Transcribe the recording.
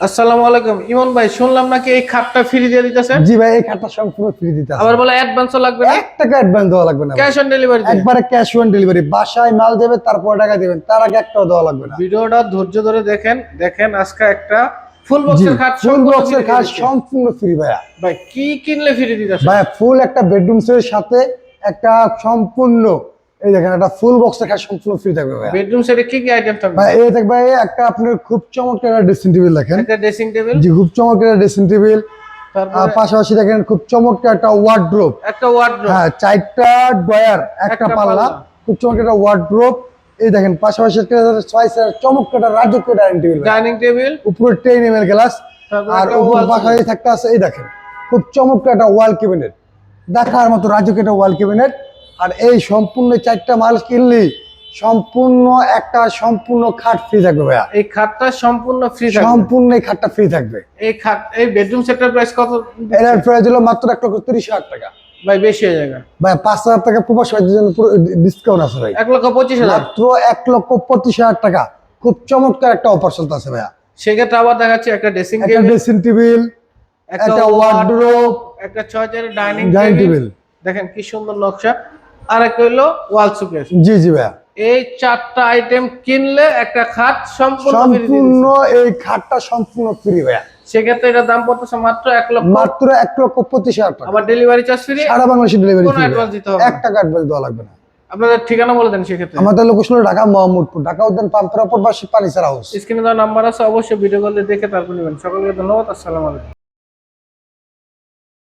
আসসালামু আলাইকুম। ইমন ভাই শুনলাম নাকি এই খাটটা ফ্রি দিয়ে দিতেছেন? জি ভাই এই খাটটা সম্পূর্ণ ফ্রি দিতে হবে আবার বলে অ্যাডভান্সও লাগবে না? এক টাকা অ্যাডভান্স দেওয়া লাগবে না ক্যাশ অন ডেলিভারি একবারে ক্যাশ অন ডেলিভারি বাসায় মাল দেবে তারপর টাকা দিবেন। তার আগে একটাও দেওয়া লাগবে না। ভিডিওটা ধৈর্য ধরে দেখেন। দেখেন আজকে একটা ফুল বক্সের খাট ফুল বক্সের খাট সম্পূর্ণ ফ্রি ভাইয়া। ভাই কি কিনলে ফ্রি দিতেছে ভাইয়া ফুল একটা বেডরুম সেটের সাথে একটা সম্পূর্ণ এই দেখেন একটা ফুল বক্সের খাট সম্পূর্ণ ফ্রি থাকবে ভাইয়া। বেডরুম সেটে কি কি আইটেম থাকবে? ভাই এই দেখবে একটা আপনার খুব চমৎকার একটা ড্রেসিং টেবিল দেখেন। একটা ড্রেসিং টেবিল জি খুব চমৎকার একটা ড্রেসিং টেবিল পাশাপাশি দেখেন খুব চমৎকার একটা ওয়ার্ড্রোব একটা ওয়ার্ড্রোব হ্যাঁ চারটা ড্রয়ার একটা পাল্লা। খুব চমৎকার একটা ওয়ার্ড্রোব এই দেখেন পাশাপাশি একটা ছয় চমৎকার একটা রাজকীয় ডাইনিং টেবিল ডাইনিং টেবিল উপরে টেন এম এল গ্লাস আর উপর পাশাপাশি থাকতে আছে এই দেখেন খুব চমৎকার একটা ওয়াল ক্যাবিনেট দেখার মতো রাজকীয় একটা ওয়াল ক্যাবিনেট আর এই সম্পূর্ণ চারটা মাল কিনলে সম্পূর্ণ একটা সম্পূর্ণ খাট ফ্রি থাকবে ভাইয়া। এই খাটটা সম্পূর্ণ ফ্রি থাকবে। সম্পূর্ণ এই খাটটা ফ্রি থাকবে। এই খাট এই বেডরুম সেটের প্রাইস কত এটার প্রাইস হলো মাত্র এক লক্ষ তিরিশ হাজার টাকা। ভাই বেশি হয়ে যাবে। ভাই পাঁচ হাজার টাকা প্রবাস জন্য পুরো ডিসকাউন্ট আছে ভাই। এক লক্ষ পঁচিশ হাজার? মাত্র এক লক্ষ পঁচিশ হাজার টাকা। খুব চমৎকার একটা অফার চলতে আছে ভাইয়া। সেক্ষেত্রে আবার দেখাচ্ছি একটা ড্রেসিং একটা টেবিল ড্রেসিং টেবিল একটা ওয়ার্ড্রোব একটা ছয় চারের ডাইনিং টেবিল দেখেন কি সুন্দর নকশা। আর একটা হলো ওয়াল সুকেস জি জি ভাইয়া। এই চারটা আইটেম কিনলে একটা খাট সম্পূর্ণ সম্পূর্ণ এই খাটটা সম্পূর্ণ ফ্রি ভাইয়া। সেক্ষেত্রে এটার দাম পড়তেছে মাত্র এক লক্ষ মাত্র এক লক্ষ পঁচিশ হাজার টাকা। আবার ডেলিভারি চার্জ ফ্রি সারা বাংলাদেশে ডেলিভারি advance দিতে হবে না। এক টাকা অ্যাডভান্স দেওয়া লাগবে না। আপনাদের ঠিকানা বলে দেন সেক্ষেত্রে। আমাদের লোকেশন হলো ঢাকা মোহাম্মদপুর। ঢাকা উদ্যান পাম্পের অপর পাশে পানিসার হাউস স্ক্রিনে দেওয়া নাম্বার আছে অবশ্যই ভিডিও কল দেখে তারপর নেবেন। সকলকে ধন্যবাদ আসসালামু আলাইকুম।